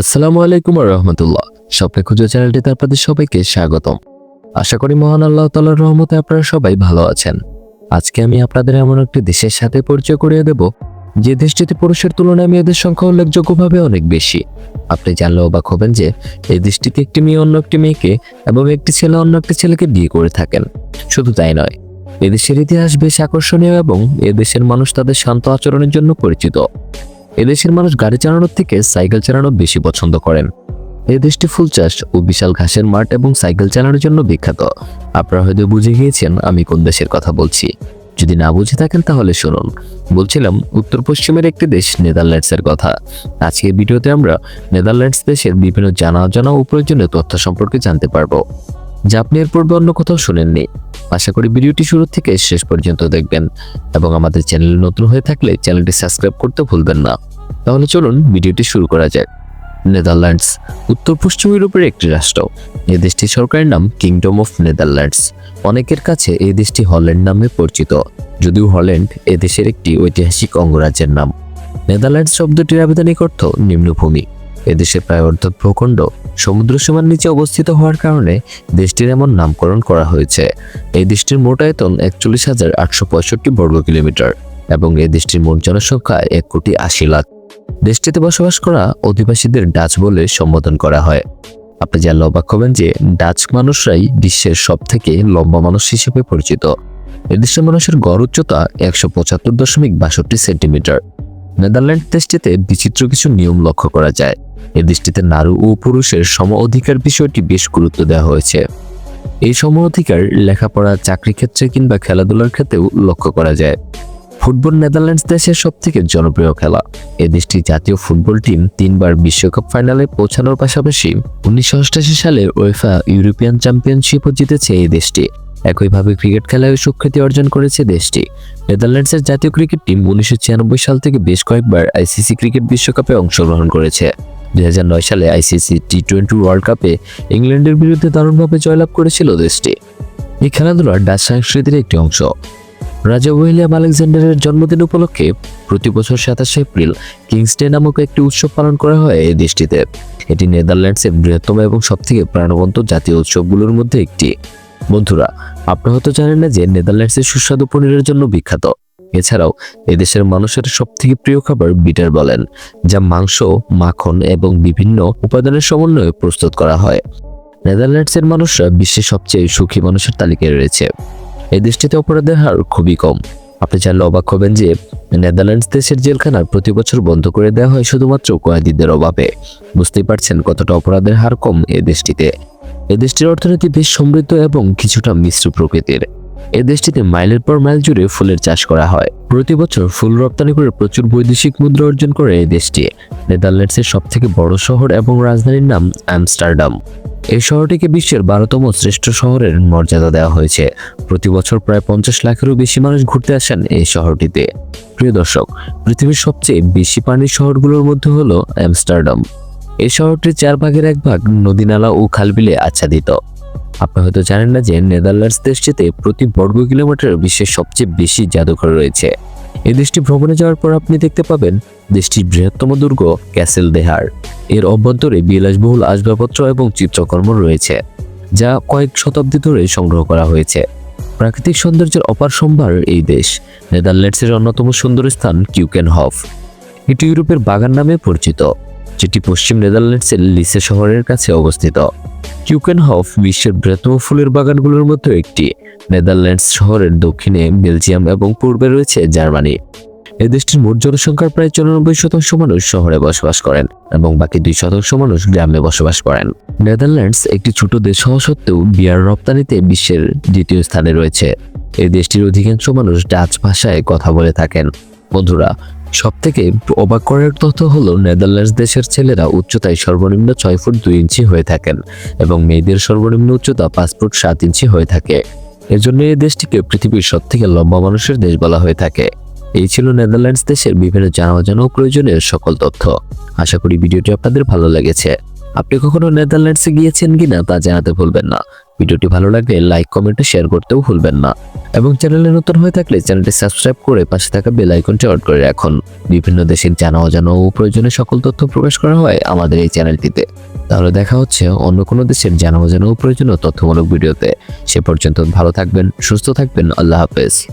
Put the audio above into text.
আসসালামু আলাইকুম রহমতুল্লাহ। স্বপ্নে খুঁজো চ্যানেলটিতে আপনাদের সবাইকে স্বাগতম। আশা করি মহান আল্লাহ তালার রহমতে আপনারা সবাই ভালো আছেন। আজকে আমি আপনাদের এমন একটি দেশের সাথে পরিচয় করিয়ে দেব, যে দেশটিতে পুরুষের তুলনায় মেয়েদের সংখ্যা উল্লেখযোগ্যভাবে অনেক বেশি। আপনি জানলে অবাক হবেন যে এই দেশটিতে একটি মেয়ে অন্য একটি মেয়েকে এবং একটি ছেলে অন্য একটি ছেলেকে বিয়ে করে থাকেন। শুধু তাই নয় এদেশের ইতিহাস বেশ আকর্ষণীয় এবং এদেশের মানুষ তাদের শান্ত আচরণের জন্য পরিচিত। এদেশের মানুষ গাড়ি চালানোর থেকে সাইকেল চালানো বেশি পছন্দ করেন। এই দেশটি ফুল চাষ ও বিশাল ঘাসের মাঠ এবং সাইকেল চালানোর জন্য বিখ্যাত। আপনারা হয়তো বুঝে গিয়েছেন আমি কোন দেশের কথা বলছি। যদি না বুঝে থাকেন তাহলে শুনুন। বলছিলাম, উত্তর পশ্চিমের একটি দেশ নেদারল্যান্ডসের কথা। আজকের ভিডিওতে আমরা নেদারল্যান্ডস দেশের বিভিন্ন জানা অজানা ও প্রয়োজনীয় তথ্য সম্পর্কে জানতে পারব। যা আপনি এর পূর্বে অন্য কোথাও শুনেননি। আশা করি ভিডিওটি শুরু থেকে শেষ পর্যন্ত দেখবেন এবং আমাদের চ্যানেলে নতুন হয়ে থাকলে চ্যানেলটি সাবস্ক্রাইব করতে ভুলবেন না। তাহলে চলুন ভিডিওটি শুরু করা যাক। নেদারল্যান্ডস উত্তর পশ্চিম ইউরোপের একটি রাষ্ট্র। এই দেশটির সরকারের নাম কিংডম অফ নেদারল্যান্ডস অনেকের কাছে এই দেশটি হল্যান্ড নামে পরিচিত। যদিও হল্যান্ড এ দেশের একটি ঐতিহাসিক অঙ্গরাজ্যের নাম। নেদারল্যান্ডস শব্দটির আবেদনিক অর্থ নিম্নভূমি। এদেশের প্রায় অর্ধ ভূখণ্ড সমুদ্র সীমার নিচে অবস্থিত হওয়ার কারণে দেশটির এমন নামকরণ করা হয়েছে। এই দেশটির মোট আয়তন একচল্লিশ হাজার আটশো পঁয়ষট্টি বর্গ কিলোমিটার এবং এই দেশটির মোট জনসংখ্যা এক কোটি আশি লাখ। দেশটিতে বসবাস করা অধিবাসীদের ডাচ বলে সম্বোধন করা হয়। আপনি জানলে অবাক হবেন যে ডাচ মানুষরাই বিশ্বের সব থেকে লম্বা মানুষ হিসেবে পরিচিত। এদেশের মানুষের গড় উচ্চতা একশো পঁচাত্তর দশমিক বাষট্টি সেন্টিমিটার। নেদারল্যান্ড দেশটিতে বিচিত্র কিছু নিয়ম লক্ষ্য করা যায়। এ দেশটিতে নারী ও পুরুষের সম অধিকার বিষয়টি বেশ গুরুত্ব দেওয়া হয়েছে। এই সম অধিকার লেখাপড়া, চাকরি ক্ষেত্রে কিংবা খেলাধুলার ক্ষেত্রেও লক্ষ্য করা যায়। ফুটবল নেদারল্যান্ডস দেশের সব থেকে জনপ্রিয় খেলা। এ দেশটির জাতীয় ফুটবল টিম তিনবার বিশ্বকাপ ফাইনালে পৌঁছানোর পাশাপাশি উনিশশো সালে ওয়েফা ইউরোপিয়ান চ্যাম্পিয়নশিপও জিতেছে এই দেশটি। একইভাবে ক্রিকেট খেলায় সুখ্যাতি অর্জন করেছে দেশটি। নেদারল্যান্ডসের জাতীয় ক্রিকেট টিম উনিশশো ছিয়ানব্বই সাল থেকে বেশ কয়েকবার আইসিসি ক্রিকেট বিশ্বকাপে অংশগ্রহণ করেছে। দুই সালে আইসিসি টি টোয়েন্টি ওয়ার্ল্ড কাপে ইংল্যান্ডের বিরুদ্ধে দারুণভাবে জয়লাভ করেছিল দেশটি। এই খেলাধুলার ডাচ সংস্কৃতির একটি অংশ। রাজা উইলিয়াম আলেকজান্ডারের জন্মদিন উপলক্ষে প্রতি বছর সাতাশে এপ্রিল কিংসডে নামক একটি উৎসব পালন করা হয় এই দেশটিতে। এটি নেদারল্যান্ডসের বৃহত্তম এবং সবথেকে প্রাণবন্ত জাতীয় উৎসবগুলোর মধ্যে একটি। বন্ধুরা আপনারা হয়তো জানেন না যে নেদারল্যান্ডসের সুস্বাদু পনিরের জন্য বিখ্যাত। এছাড়াও এদেশের মানুষের সবথেকে প্রিয় খাবার বিটার বলেন, যা মাংস, মাখন এবং বিভিন্ন উপাদানের সমন্বয়ে প্রস্তুত করা হয়। নেদারল্যান্ডসের মানুষরা বিশ্বের সবচেয়ে সুখী মানুষের তালিকায় রয়েছে। এই দেশটিতে অপরাধের হার খুবই কম। আপনি জানলে অবাক হবেন যে নেদারল্যান্ডস দেশের জেলখানা প্রতি বছর বন্ধ করে দেওয়া হয় শুধুমাত্র কয়েদিদের অভাবে। বুঝতেই পারছেন কতটা অপরাধের হার কম এ দেশটিতে। এ দেশটির অর্থনীতি বেশ সমৃদ্ধ এবং কিছুটা মিশ্র প্রকৃতির। এ দেশটিতে মাইলের পর মাইল জুড়ে ফুলের চাষ করা হয়। প্রতি বছর ফুল রপ্তানি করে প্রচুর বৈদেশিক মুদ্রা অর্জন করে এই দেশটি। নেদারল্যান্ডসের সব থেকে বড় শহর এবং রাজধানীর নাম আমস্টারডাম। এই শহরটিকে বিশ্বের বারোতম শ্রেষ্ঠ শহরের মর্যাদা দেওয়া হয়েছে। প্রতি বছর প্রায় পঞ্চাশ লাখেরও বেশি মানুষ ঘুরতে আসেন এই শহরটিতে। প্রিয় দর্শক, পৃথিবীর সবচেয়ে বেশি পানির শহরগুলোর মধ্যে হলো অ্যামস্টারডাম এই শহরটির চার ভাগের এক ভাগ নদীনালা ও খালবিলে আচ্ছাদিত। আপনি হয়তো জানেন না যে নেদারল্যান্ডস দেশটিতে প্রতি বর্গ কিলোমিটার বিশ্বের সবচেয়ে বেশি জাদুঘর রয়েছে। এই দেশটি ভ্রমণে যাওয়ার পর আপনি দেখতে পাবেন দেশটির বৃহত্তম দুর্গ ক্যাসেল দেহার। এর অভ্যন্তরে বিলাসবহুল আসবাবপত্র এবং চিত্রকর্ম রয়েছে, যা কয়েক শতাব্দী ধরে সংগ্রহ করা হয়েছে। প্রাকৃতিক সৌন্দর্যের অপার সম্ভার এই দেশ, নেদারল্যান্ডসের অন্যতম সুন্দর স্থান কিউকেন হফ এটি ইউরোপের বাগান নামে পরিচিত। যেটি পশ্চিম নেদারল্যান্ডসের লিসে শহরের কাছে অবস্থিত। কিউকেনহফ বিশ্বের বৃহত্তম ফুলের বাগানগুলোর মধ্যে একটি। নেদারল্যান্ডস শহরের দক্ষিণে বেলজিয়াম এবং পূর্বে রয়েছে জার্মানি। এই দেশটির মোট জনসংখ্যার প্রায় চুরানব্বই শতাংশ মানুষ শহরে বসবাস করেন এবং বাকি দুই শতাংশ মানুষ গ্রামে বসবাস করেন। নেদারল্যান্ডস একটি ছোট দেশ হওয়া সত্ত্বেও বিয়ার রপ্তানিতে বিশ্বের দ্বিতীয় স্থানে রয়েছে। এই দেশটির অধিকাংশ মানুষ ডাচ ভাষায় কথা বলে থাকেন। বন্ধুরা সব থেকে অবাক করার তথ্য হলো, নেদারল্যান্ডস দেশের ছেলেরা উচ্চতায় সর্বনিম্ন ছয় ফুট দুই ইঞ্চি হয়ে থাকেন এবং মেয়েদের সর্বনিম্ন উচ্চতা পাঁচ ফুট সাত ইঞ্চি হয়ে থাকে। এর জন্য এই দেশটিকে পৃথিবীর সব থেকে লম্বা মানুষের দেশ বলা হয়ে থাকে। এই ছিল নেদারল্যান্ডস দেশের বিভিন্ন জানা অজানা ও প্রয়োজনীয় সকল তথ্য। আশা করি ভিডিওটি আপনাদের ভালো লেগেছে। আপনি কখনো নেদারল্যান্ডসে গিয়েছেন কিনা তা জানাতে ভুলবেন না। ভিডিওটি ভালো লাগলে লাইক, কমেন্টে শেয়ার করতেও ভুলবেন না। এবং চ্যানেলে নতুন হয়ে থাকলে চ্যানেলটি সাবস্ক্রাইব করে পাশে থাকা বেল আইকনটি অন করে রাখুন। বিভিন্ন দেশের জানা অজানা ও প্রয়োজনীয় সকল তথ্য প্রকাশ করা হয় আমাদের এই চ্যানেলটিতে। তাহলে দেখা হচ্ছে অন্য কোনো দেশের জানা অজানা ও প্রয়োজনীয় তথ্যমূলক ভিডিওতে। সে পর্যন্ত ভালো থাকবেন, সুস্থ থাকবেন, আল্লাহ হাফেজ।